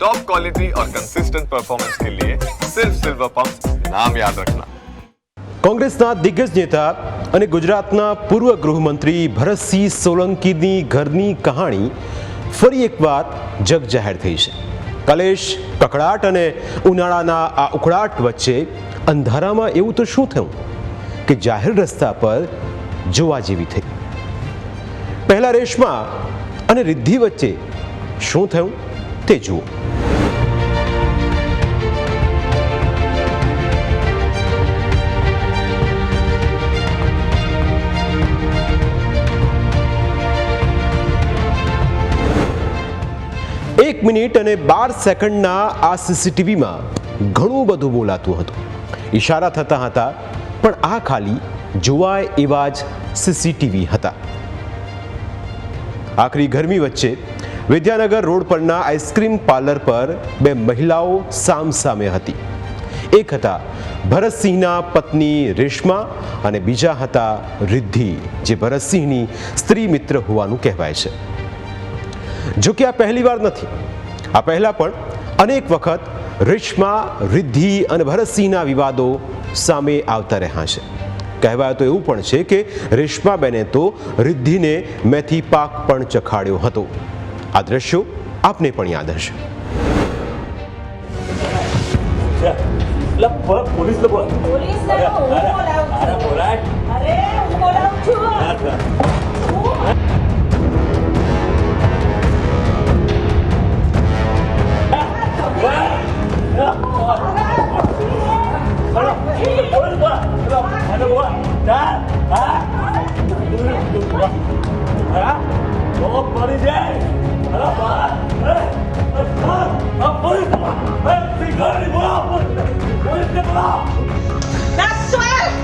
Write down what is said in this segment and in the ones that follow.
Top quality और consistent performance के लिए सिर्फ सिल्वर पंप नाम याद रखना કોંગ્રેસના દિગ્ગજ નેતા અને ગુજરાતના પૂર્વ ગૃહમંત્રી ભરતસિંહ સોલંકીની ઘરની કહાણી ફરી એકવાર જગ જાહેર થઈ છે કલેશ કકડાટ અને ઉનાળાના આ ઉકળાટ વચ્ચે અંધારામાં એવું તો શું થયું કે જાહેર રસ્તા પર જોવા જેવી થઈ પહેલા રેશમા અને રિદ્ધિ વચ્ચે શું થયું તે જુઓ. એક મિનિટ અને બાર સેકન્ડના આ સીસીટીવીમાં ઘણું બધું બોલાતું હતું. ઈશારા થતા હતા, પણ આ ખાલી જોવાય એવા જ સીસીટીવી હતા. આખરી ગરમી વચ્ચે વિદ્યાનગર રોડ પરના આઈસ્ક્રીમ પાર્લર પર બે મહિલાઓ સામ સામે હતી. એક હતા ભરતસિંહના પત્ની રેશમા અને બીજા હતા રિદ્ધિ, જે ભરતસિંહની સ્ત્રી મિત્ર હોવાનું કહેવાય છે. જો કે આ પહેલીવાર નથી. આ પહેલા પણ અનેક વખત રેશમા, રિદ્ધિ અને ભરતસિંહના વિવાદો સામે આવતા રહ્યા છે. કહેવાય તો એવું પણ છે કે રેશમાબેને તો રિદ્ધિને મેથી પાક પણ ચખાડ્યો હતો. આ દ્રશ્યો આપને પણ યાદ હશે લા,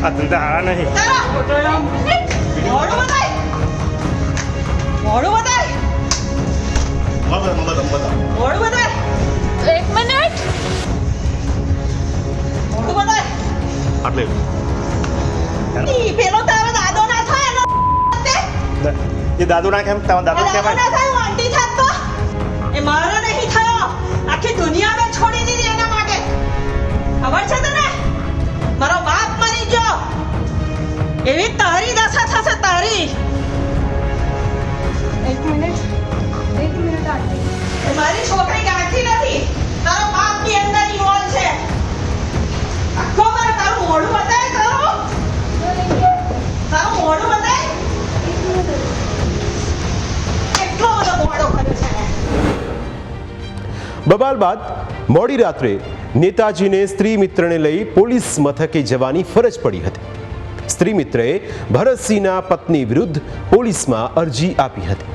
આ ધંધા હારા નહીં તારા મોડું બતાય મોડું બતાય મોડું બતાય એક મિનિટ આટલે પેલો તારો દાદો ના થાય એ દાદુ ના કેમ તમે દાદુ કેમ આંટી થાત તો. એ મારો નહીં થયો. આખી દુનિયા મેં છોડી દીધી. બબાલ બાદ મોડી રાત્રે નેતાજીને સ્ત્રી મિત્રને લઈ પોલીસ મથકે જવાની ફરજ પડી હતી. સ્ત્રી મિત્રએ ભરતસિંહના પત્ની વિરુદ્ધ પોલીસમાં અરજી આપી હતી.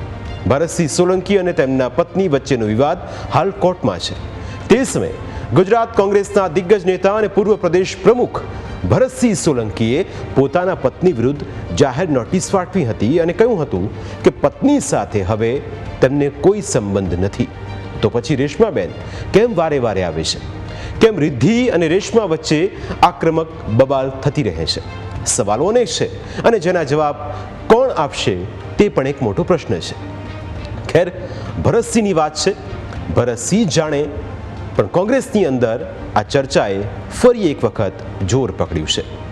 ભરતસિંહ સોલંકી અને તેમના પત્ની વચ્ચેનો વિવાદ હાલ કોર્ટમાં છે. તે સમયે ગુજરાત કોંગ્રેસના દિગ્ગજ નેતા અને પૂર્વ પ્રદેશ પ્રમુખ ભરતસિંહ સોલંકીએ પોતાના પત્ની વિરુદ્ધ જાહેર નોટિસ પાઠવી હતી અને કહ્યું હતું કે પત્ની સાથે હવે તેમને કોઈ સંબંધ નથી. તો પછી રેશમાબેન કેમ વારે વારે આવે છે? કેમ રિદ્ધિ અને રેશમા વચ્ચે આક્રમક બબાલ થતી રહે છે? સવાલો અનેક છે અને જેના જવાબ કોણ આપશે તે પણ એક મોટો પ્રશ્ન છે. ખેર, ભરતસિંહની વાત છે. ભરતસિંહ જાણે, પણ કોંગ્રેસની અંદર આ ચર્ચાએ ફરી એક વખત જોર પકડ્યું છે.